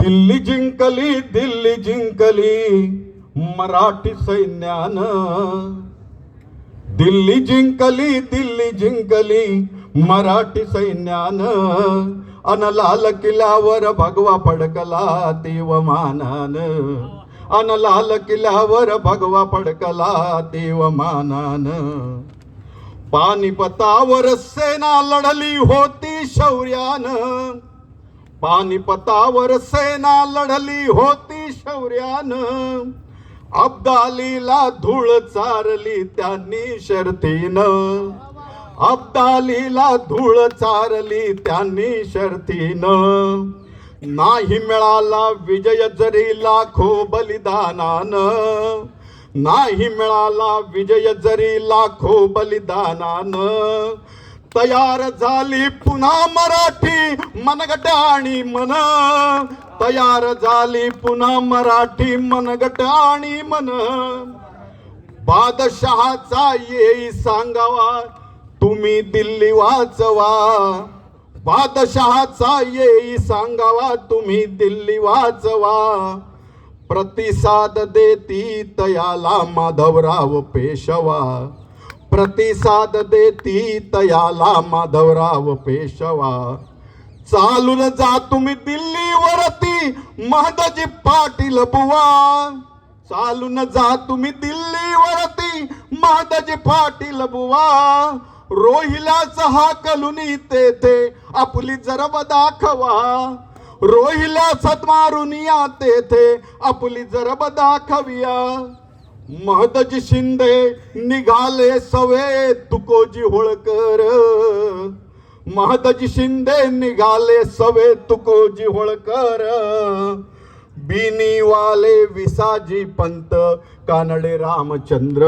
दिल्ली जिंकली दिल्ली जिंकली. मराठी सैन्यानं. दिल्ली जिंकली दिल्ली जिंकली. मराठी सैन्यानं. अन लाल किल्ल्यावर भगवा फडकला देवमानानं अन लाल किल्ल्यावर भगवा फडकला देवमानानं पानिपतावर सेना लढली होती शौर्यानं. पानिपतावर सेना लढली होती शौर्यानं. अब्दालीला धूळ चारली त्यांनी शर्तीनं. अब्दालीला धूळ चारली त्यांनी शर्तीनं. नाही मिळाला विजय जरी लाखो बलिदानानं. नाही मिळाला विजय जरी लाखो बलिदानानं. तयार झाली पुन्हा मराठी मनगट आणि मन. तयार झाली पुन्हा मराठी मनगट आणि मन. बादशहाचा येई सांगावा तुम्ही दिल्ली वाचवा. बादशहाचा येई सांगावा तुम्ही दिल्ली वाचवा. प्रतिसाद देती तयाला माधवराव पेशवा. प्रतिसाद देती तयाला माधवराव पेशवा. चालून जा तुम्ही दिल्लीवरती महदजी पाटील बुवा. चालून जा तुम्ही दिल्लीवरती महदजी पाटील बुवा. रोहिलाच हा कलुनी तेथे आपली जरब दाखवा. रोहिला सद्मारून या तेथे आपली जरब दाखविया. महदजी शिंदे निघाले सवे तुकोजी होळकर. महदजी शिंदे निघाले सवे तुकोजी होळकर. बिनीवाले विसाजी पंत कानडे रामचंद्र.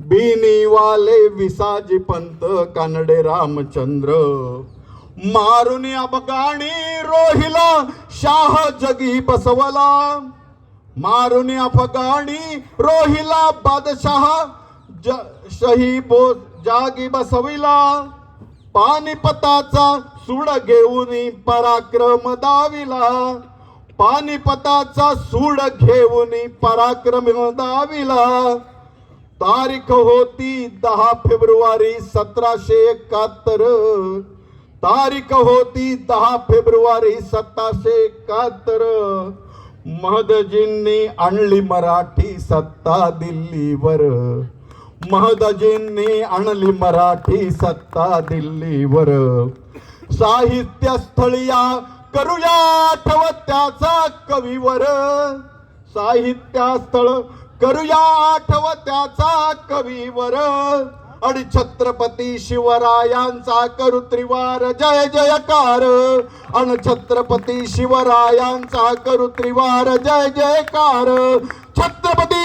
बिनीवाले विसाजी पंत कानडे रामचंद्र. मारुनी अफगाणी रोहिला शाह जगी बसवला. मारून अफगाणी रोहिला बादशाह ज शही बो जागी बसविला. पानिपताचा सूड घेऊन पराक्रम दाविला. पानिपताचा सूड घेऊन पराक्रम दाविला. तारीख होती दहा फेब्रुवारी सतराशे एकाहत्तर. तारीख होती दहा फेब्रुवारी सतराशे एकाहत्तर. महदजींनी आणली मराठी सत्ता दिल्लीवर महदजींनी आणली मराठी सत्ता दिल्लीवर साहित्य स्थळीया करूया आठवत्याचा कवीवर साहित्य स्थळ करूया आठवत्याचा कवीवर आणि छत्रपती शिवरायांचा करू त्रिवार जय जयकार. आणि छत्रपती शिवरायांचा करू त्रिवार जय जयकार. छत्रपती